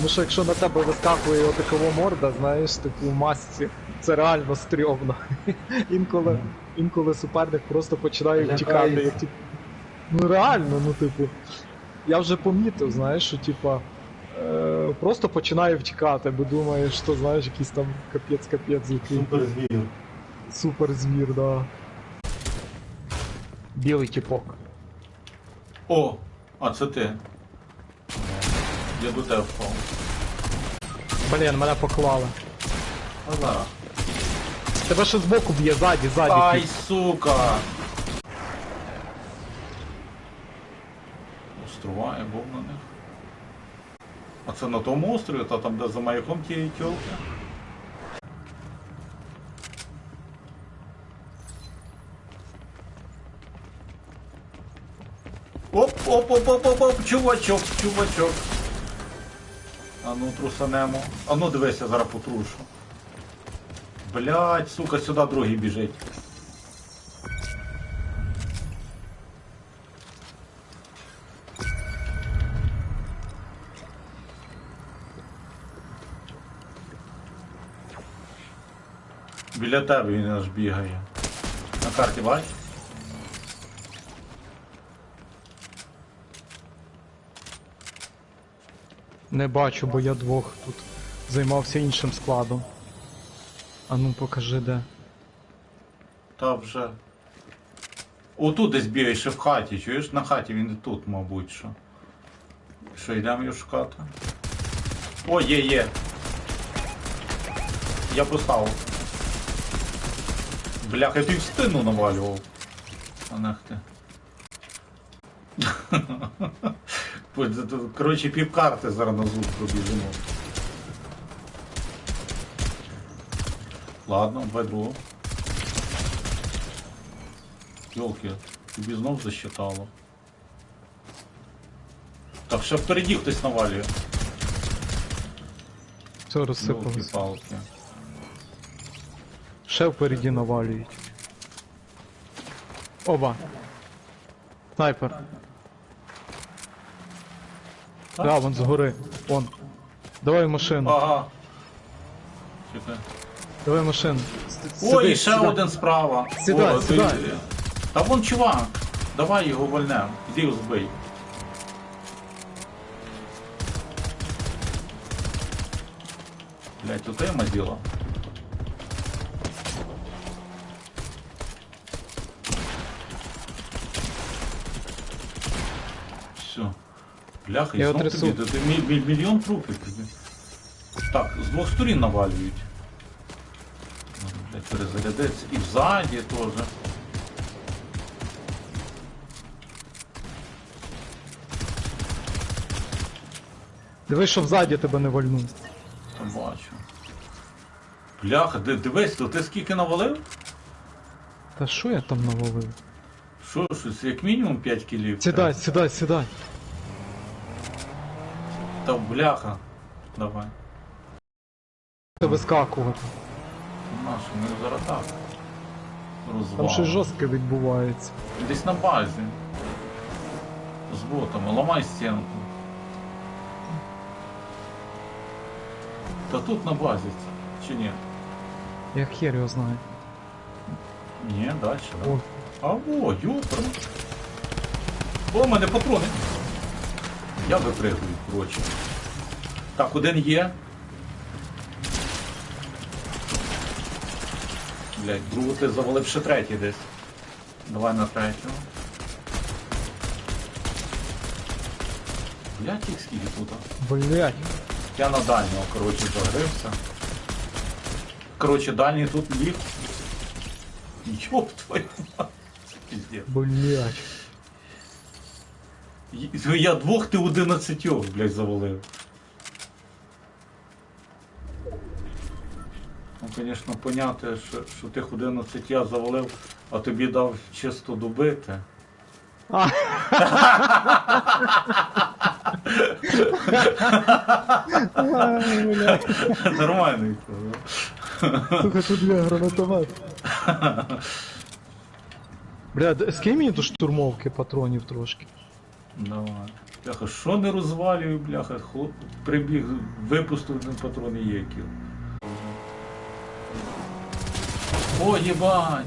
Тому що якщо на тебе вискакує отакова морда, знаєш, типу в масці, це реально стрьомно. Інколи, інколи суперник просто починає втікати. Як, тип- ну реально, ну типу. Я вже помітив, знаєш, що типа. Е, просто починає втікати, бо думає, що знаєш, якийсь там капець-капець який. Супер звір. Супер звір, да. Білий тіпок. О, а це ти. Я до тебе впав. Блін, мене поклали. А зараз. Тебе ще збоку б'є, ззаді, ззаді. Ай, сука! Острова, я був на них. А це на тому острові, та там, де за маяком ті тілки? Оп, оп, оп, оп, оп, оп, чувачок, чувачок. А ну трусанемо. А ну дивися, зараз потрушу. Блять, сука, сюди другий біжить. Біля тебе він аж бігає. На карті бач? Не бачу, бо я двох тут займався іншим складом. А ну покажи де. Та вже. Отут десь бігає ще в хаті, чуєш? На хаті він і тут, мабуть, що. Що, йдемо його шукати? О, є, є. Я поставив. Бляха, я тобі в спину навалював. А нах ти. Коротше, пів карти зараз на зуб пробіжимо. Ладно, другу. Йолки, тобі знов засчитало. Так, ще впереді хтось навалює. Все розсипалось. Йолки-палки. Ще впереді навалюють. Оба. Снайпер. Так? Да, вон згори. Вон. Давай в машину. Ага. Чекай. Давай в машину. Ой, і ще сідай. один справа. Сідай, О, сідай. ти- Та вон чувак. Давай його вольнем. Іди його збий. Блять, тут тема діло. Все. Бляха, і Я знов отрясу. тобі, та ти мі- мі- мільйон трупів. тобі. Так, з двох сторін навалюють. Надо, блядь, перезарядиться. І ззаді теж. Дивись, що взаді тебе не вальнув. Там бачу. Бляха, ди- дивись, то ти скільки навалив? Та що я там навалив? Що, щось, як мінімум 5 кілів. Сідай, сідай, сідай. Та бляха. Давай. Ти вискакувати. Нашу, ми зараз так. Розвал. Там щось жорстке відбувається. Десь на базі. З ботами, ламай стінку. Та тут на базі, чи ні? Я хер його знаю. Ні, далі. Да. О, А во, юпер. О, у мене патрони. Я випригую, коротше. Так, один є. Блять, другу ти завалив ще третій десь. Давай на третього. Блять, їх скільки тут. а? блядь. Я на дальнього, коротше, загрився. Коротше, дальній тут ліг. Йоп твою мать. Блядь. Я двох, ти одинадцятьох, блядь, завалив. Ну, звісно, поняти, що, що тих 11 я завалив, а тобі дав чисто добити. А. Ай, блядь. Нормально. Слухай, тут бля, гранатомет. Бля, скинь мені до штурмовки патронів трошки. Давай. Бляха, що не розвалюю, бляха, хлоп, прибіг, випустив один патрон і є кіл. О, єбать!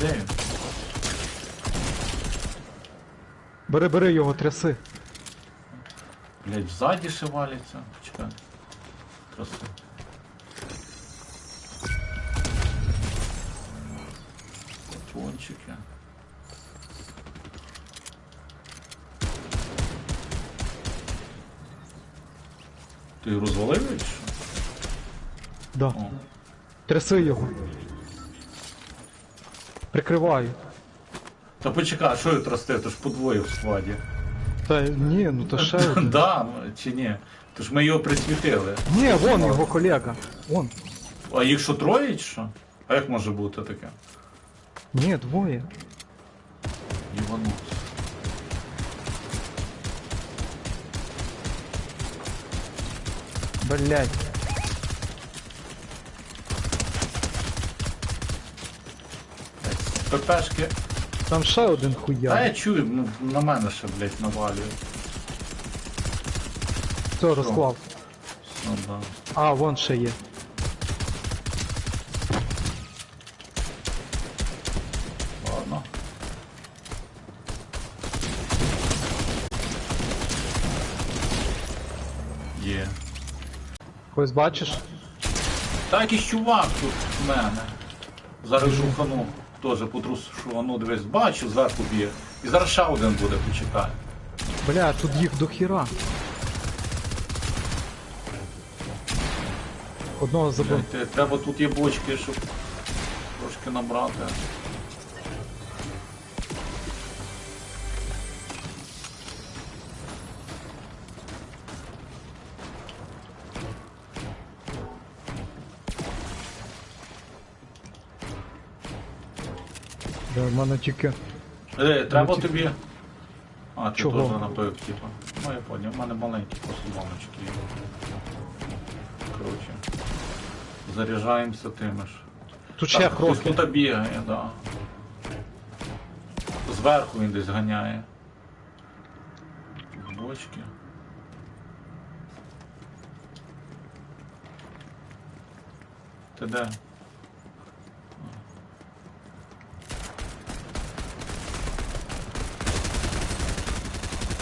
Де він? Бери, бери його, тряси. Блять, ззаді ще валяться. Чекай. Краси. Патрончики. Ти його розвалив чи що? Да. О. Тряси його. Прикриваю. Та почекай, а що я трости? То ж подвоє в складі. Та ні, ну то ще один. Да, ну, чи ні? То ж ми його присвітили. Ні, вон його колега. Вон. А їх що троє чи що? А як може бути таке? Ні, двоє. Іванус. Блять. ППшки. Там ще один Та А я чую, ну, на мене ще, блять, навалює. Все, розклав. Ну да. А, вон ще є. Ось бачиш? Та якийсь чувак тут в мене. Зараз жухану. Теж потрушу, ну дивись, бачу, зверху б'є. І зараз ще один буде, почекай. Бля, тут їх до хіра. Одного забив. Треба тут є бочки, щоб трошки набрати. Да, в мене тільки. Е, треба ті- тобі. А, ти Чого? теж напив, типа. Ну я поняв, в мене маленькі просто баночки є. Коротше. Заряджаємося тими ж. Тут ще Так, хтось тут бігає, да. Зверху він десь ганяє. Бочки. Ти де?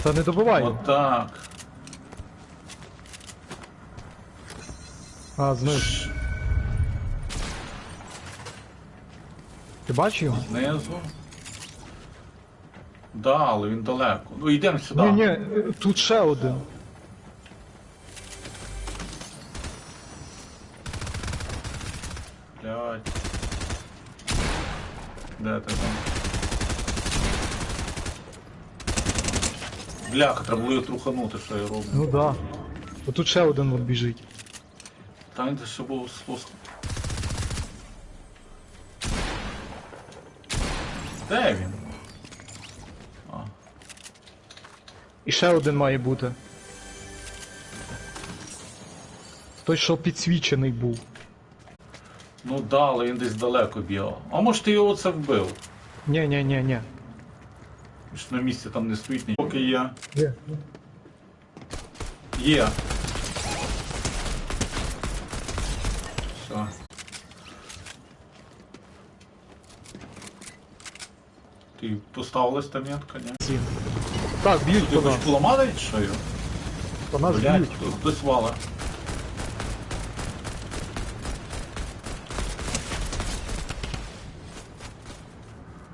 Та не добивай. його. Отак. А, знизу. Ти бачиш його? Знизу. Да, але він далеко. Ну йдемо сюди. Ні, ні, тут ще один. Блядь. Де ти там? Бляха, треба було його труханути, що я роблю. Ну да. Отут ще один от біжить. Там де ще був спуск. Де він? А, І ще один має бути. Той, що підсвічений був. ну да, але він десь далеко бігав. А може ти його це вбив? Ні, ні, ні, ні. Він ж на місці там не стоїть ні. Поки є. Є. Є. Все. Ти поставилась та метка, ні? Так, б'ють Ти по хоч поламали чи що його? По нас Блядь, б'ють. хто- хтось вала.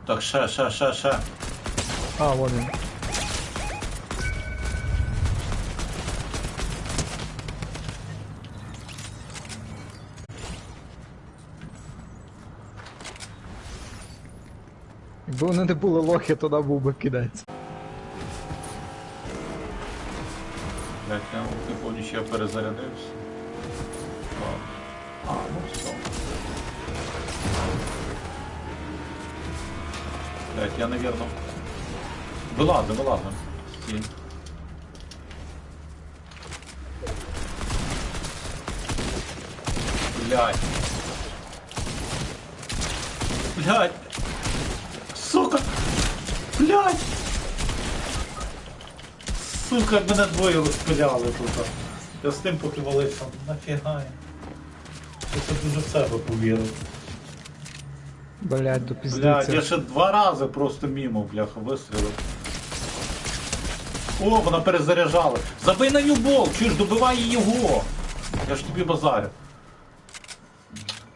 Так, ще, ще, ще, ще. А, вон він. Якби вони не були лохи, тоді був би кидець. Блять, я не помню, чи я перезарядився. А, ну все. Блять, я, наверное... Вилазим, вилазим. Стій. Блять. Блять. Сука. Блять. сука, мене двоє розпиляли тут. Я з тим поки валився. Нафіга. я? Це дуже в себе повірив. Блять, до Блядь, піздиця. я ще два рази просто мімо, бляха, вистрілив. О, вона перезаряджала. Забий на юбол, чуєш, добивай його. Я ж тобі базарю.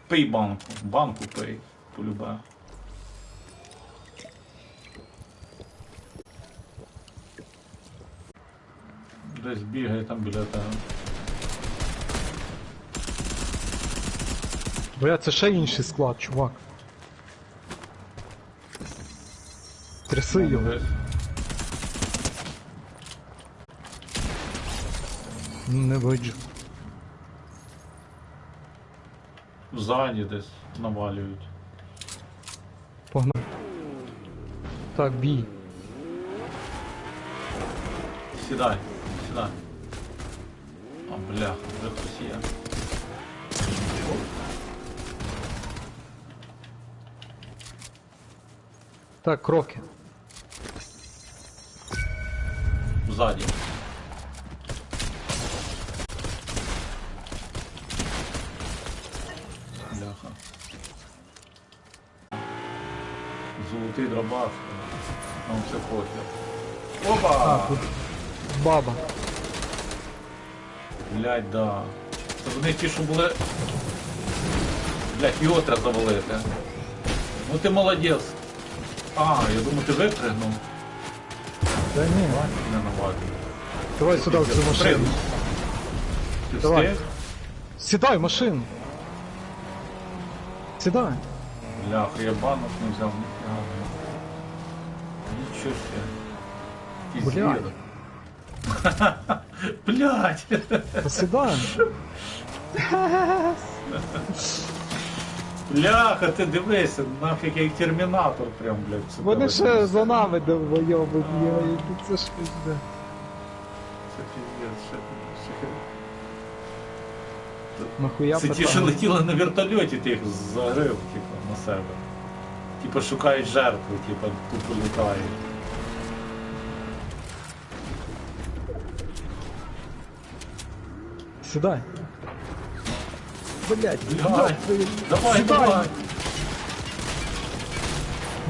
Пий банку. Банку пий. Полюбе. Десь бігає там біля тебе. Бля, це ще інший склад, чувак. Тряси його. Не виджу. Ззаді десь навалюють. Погнав. Так, бій. Сідай, сідай. А, бляха, вже хтось є. Так, кроки. Ззаді. Бляха. Золотий дробаш. Нам все похер. Опа! А, тут баба. Блять, да. Це вони ті, що були. Блять, його треба завалити. Ну ти молодець. А, я думаю, ти випригнув. Та ні. Не навалюй. Давай сюди в цю машину. Ти Давай. встиг? Сідай в машину. Сідай. Бляха, я банок не взяв, ніфіга. Нічого себе. Якийсь Блядь. звір. Блять! Та сідай. Бляха, ти дивися, нафіг як термінатор прям, блядь. сюди Вони ще за нами довбойоби. Ну Це ж пізде. Це піздець, ще, ще. Нахуя Це ті, що питання? летіли на вертольоті, ти їх загрив, типу, на себе. Типа шукають жертву, типа тупо літають. Сідай. Блять, Блядь. Давай, Сідай. давай!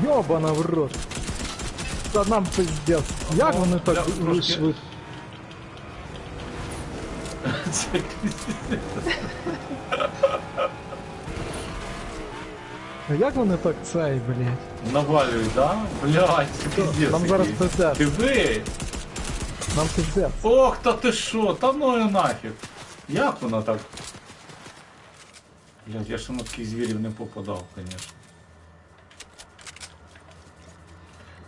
Йобана в рот. Та нам пиздец. Як О, вони бля, так трошки. вийшли? А Як вони так цей, блять? Навалюють, да? Блядь, це піздець. Нам зараз пиздец. Ти ви? Нам пиздец. Ох, та ти що, та ну і нафіг. Як вона так? Блядь, я ще на таких звірів не попадав, звісно.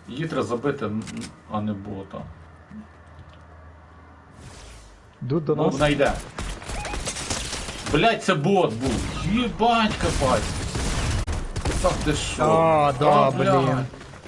Її треба забити, а не бота. Йдуть до Ну, нас. вона йде. Блять, це бот був. Єбать копать. Так ти що? А, да, блін.